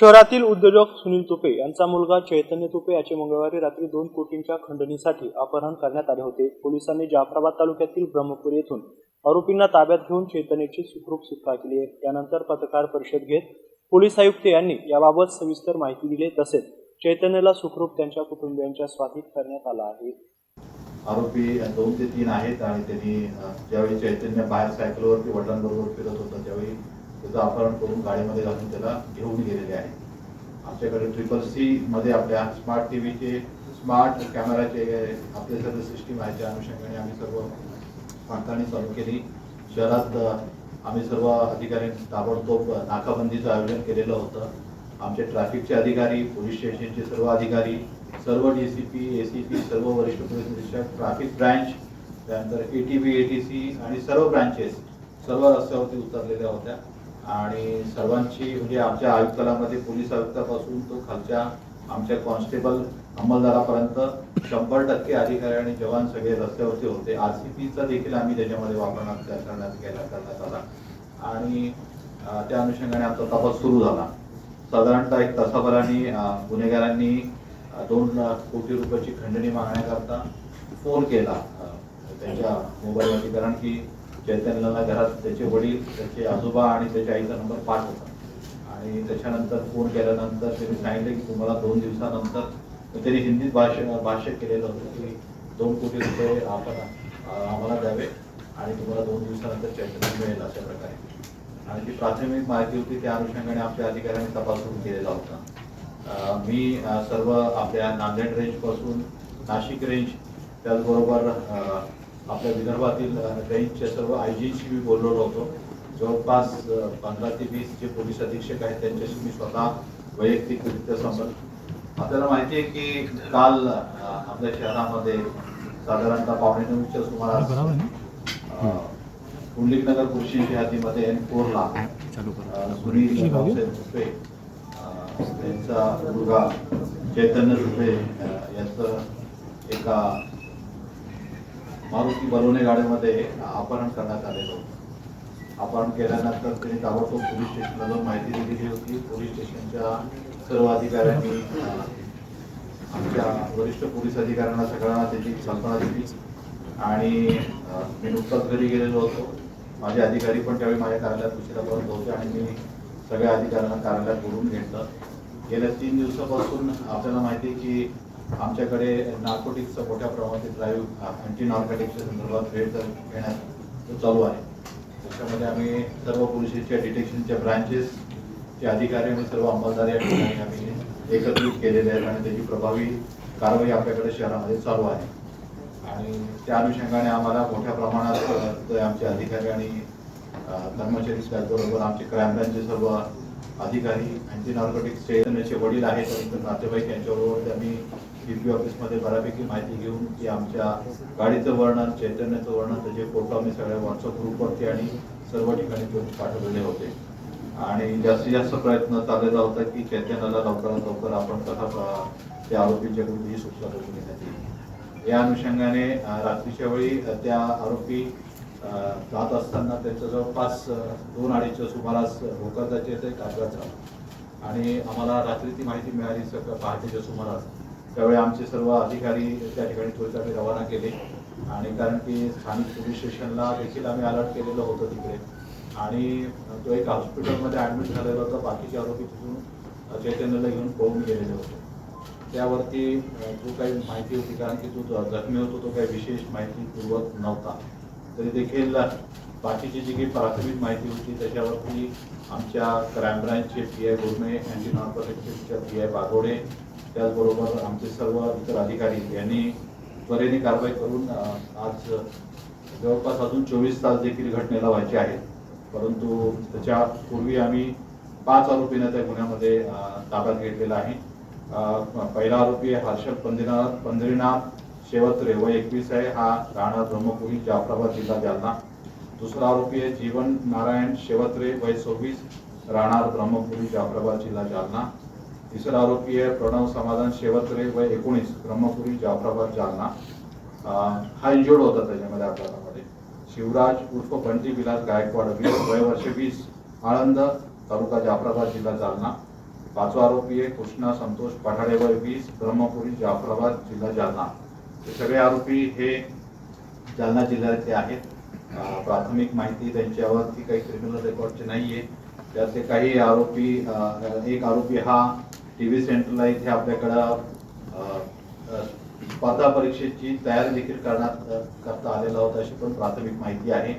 शहरातील उद्योजक सुनील तुपे यांचा मुलगा चैतन्य तुपे याचे मंगळवारी रात्री दोन कोटींच्या खंडणीसाठी अपहरण करण्यात आले होते. पोलिसांनी जाफराबाद तालुक्यातील ब्रह्मपूर येथून आरोपींना ताब्यात घेऊन चैतन्याची सुखरूप सुटका केली आहे. त्यानंतर पत्रकार परिषद घेत पोलीस आयुक्त यांनी याबाबत सविस्तर माहिती दिली तसेच चैतन्याला सुखरूप त्यांच्या कुटुंबियांच्या स्वाधीन करण्यात आला आहे. आरोपी दोन ते तीन आहेत आणि त्यांनी ज्यावेळी चैतन्य बाहेर सायकलवरती वडिलांबरोबर फिरत होता त्यावेळी त्याचं अपहरण करून गाडीमध्ये घालून त्याला घेऊन गेलेले आहे आमच्याकडे ट्रिपल सी मध्ये आपल्या स्मार्ट टीव्हीचे स्मार्ट कॅमेराचे आपले सर्व सिस्टीम आहे त्या अनुषंगाने आम्ही सर्व पडताळणी चालू केली. शहरात आम्ही सर्व अधिकाऱ्यांनी ताबडतोब नाकाबंदीचं आयोजन केलेलं होतं. आमचे ट्रॅफिकचे अधिकारी पोलीस स्टेशनचे सर्व अधिकारी सर्व D C P A C P सर्व वरिष्ठ पोलीस निरीक्षक ट्रॅफिक ब्रँच त्यानंतर A T B A T C आणि सर्व ब्रँचेस सर्व रस्त्यावरती उतरलेल्या होत्या. आणि सर्वांची म्हणजे आमच्या आयुक्तालयामध्ये पोलीस आयुक्तापासून तो खालच्या आमच्या कॉन्स्टेबल अंमलदारापर्यंत शंभर टक्के अधिकारी आणि जवान सगळे रस्त्यावरती होते. आर सी पीचा देखील आम्ही त्याच्यामध्ये वापरण्यात करण्यात केला करण्यात आला. आणि त्या अनुषंगाने आमचा तपास सुरू झाला. साधारणतः एक तासाभराने गुन्हेगारांनी दोन लाख कोटी रुपयाची खंडणी मागण्याकरता फोन केला त्यांच्या मोबाईलवरती कारण की चैतन्याला घरात त्याचे वडील त्याचे आजोबा आणि त्याच्या आईचा नंबर पाठ होता. आणि त्याच्यानंतर फोन केल्यानंतर त्यांनी सांगितलं की तुम्हाला दोन दिवसानंतर त्यांनी हिंदीत भाष्य भाष्य केलेलं होतं की दोन कोटी रुपये आपण आम्हाला द्यावे आणि तुम्हाला दोन दिवसानंतर चैतन्य मिळेल अशा प्रकारे. आणि ती प्राथमिक माहिती होती त्या अनुषंगाने आपल्या अधिकाऱ्यांनी तपास सुरू केलेला होता. मी सर्व आपल्या नांदेड रेंजपासून नाशिक रेंज त्याचबरोबर आपल्या विदर्भातील रेंजच्या सर्व आय जींशी मी बोललेलो होतो. जवळपास पंधरा ते वीस जे पोलीस अधीक्षक आहेत त्यांच्याशी मी स्वतः वैयक्तिकरित्या संपर्क आपल्याला माहिती आहे की काल आपल्या शहरामध्ये साधारणतः पावणे नऊच्या सुमारास अं, पुंडलिक नगर कृषी हद्दीमध्ये एन फोरला सुनील अं, त्यांचा मुलगा चैतन्य अं, यांचं एका मारुती बलवणे गाड्यामध्ये अपहरण करण्यात आलेलं होतं. अपहरण केल्यानंतर त्यांनी ताबडतोब पोलीस स्टेशनला जाऊन माहिती दिलेली होती. पोलीस स्टेशनच्या सर्व अधिकाऱ्यांनी आमच्या वरिष्ठ पोलीस अधिकाऱ्यांना सगळ्यांना त्याची कल्पना दिली. आणि मी नुकताच घरी गेलेलो होतो. माझे अधिकारी पण त्यावेळी माझ्या कार्यालयात उशिरापर्यंत होते आणि मी सगळ्या अधिकाऱ्यांना कार्यालयात बोलून घेतलं. गेल्या तीन दिवसापासून आपल्याला माहिती आहे की आमच्याकडे नार्कोटिक्सचं मोठ्या प्रमाणात ड्राईव्ह अँटी नार्कोटिक्सच्या संदर्भात रेड घेण्यात चालू आहे. त्याच्यामध्ये आम्ही सर्व पोलिसेसच्या डिटेक्शनच्या ब्रांचेस चे अधिकारी आणि सर्व अंमलदार या ठिकाणी आम्ही एकत्रित केलेले आहेत आणि त्याची प्रभावी कारवाई आपल्याकडे शहरामध्ये चालू आहे. आणि त्या अनुषंगाने आम्हाला मोठ्या प्रमाणात आमचे अधिकारी आणि कर्मचारी त्याचबरोबर आमचे क्राईम ब्रांचचे सर्व अधिकारी अँटी नार्कोटिक्सचे त्यांचे वडील आहेत आणि नातेवाईक यांच्याबरोबर त्यांनी डीपी ऑफिसमध्ये बऱ्यापैकी माहिती घेऊन की आमच्या गाडीचं वर्णन चैतन्याचं वर्णन त्याचे फोटो आम्ही सगळ्या व्हॉट्सअप ग्रुपवरती आणि सर्व ठिकाणी पाठवलेले होते. आणि जास्तीत जास्त प्रयत्न चाललेला होता की चैतन्याला लवकरात लवकर आपण कसा त्या आरोपींच्या कृतीची सुटका करून घेण्यात येईल. या अनुषंगाने रात्रीच्या वेळी त्या आरोपी जात असताना त्यांच्या जवळपास दोन अडीचच्या सुमारास भोकरदाचे ते एक अपघात झाला आणि आम्हाला रात्री ती माहिती मिळाली सकाळ पहाटेच्या सुमारास. त्यावेळी आमचे सर्व अधिकारी त्या ठिकाणी त्वरित रवाना केले. आणि कारण की स्थानिक पोलीस स्टेशनला देखील आम्ही अलर्ट केलेलं होतं तिकडे. आणि तो एक हॉस्पिटलमध्ये ॲडमिट झालेला होता. बाकीचे आरोपी तिथून अ, चैतन्याला घेऊन पळून गेलेले होते. त्यावरती जो काही माहिती होती कारण की जो जखमी होतो तो काही विशेष माहितीपूर्वक नव्हता. तरी देखील बाकीची जी काही प्राथमिक माहिती होती त्याच्यावरती आमच्या क्राईम ब्रँचचे पी आय गोरमे अँटी नार्कोटिक्सच्या पी आय बागोडे त्याचबरोबर आमचे सर्व इतर अधिकारी यांनी त्वरेने कारवाई करून आज जवळपास अजून चोवीस तास देखील घटनेला व्हायचे आहेत. परंतु त्याच्या पूर्वी आम्ही पाच आरोपींना त्या गुन्ह्यामध्ये ताब्यात घेतलेला आहे. पहिला आरोपी आहे हर्षद पंधरीनाथ पंधरीनाथ शेवत्रे वय एकवीस आहे. हा राहणार ब्रह्मपुरी जाफराबाद जिल्हा जालना. दुसरा आरोपी आहे जीवन नारायण शेवत्रे वय सव्वीस. राहणार ब्रह्मपुरी जाफराबाद जिल्हा जालना. तिसरा आरोपी आहे प्रणव समाधान शेवत्रे वय एकोणीस. ब्रह्मपुरी जाफराबाद जालना. हा इंजुर्ड होता त्याच्यामध्ये अपघातामध्ये शिवराज उर्फ बंटी विलास गायकवाड वीस वय वर्ष वीस. आळंद तालुका जाफराबाद जिल्हा जालना. पाचवा आरोपी आहे कृष्णा संतोष पठाडे वय वीस. ब्रह्मपुरी जाफराबाद जिल्हा जालना. हे सगळे आरोपी हे जालना जिल्ह्यातले आहेत. प्राथमिक माहिती त्यांच्यावरती काही क्रिमिनल रेकॉर्डचे नाही आहे त्यातले काही आरोपी एक आरोपी हा टी व्ही सेंटरला इथे आपल्याकडं स्पर्धा परीक्षेची तयारी देखील करण्यात करता आलेला होता अशी पण प्राथमिक माहिती आहे.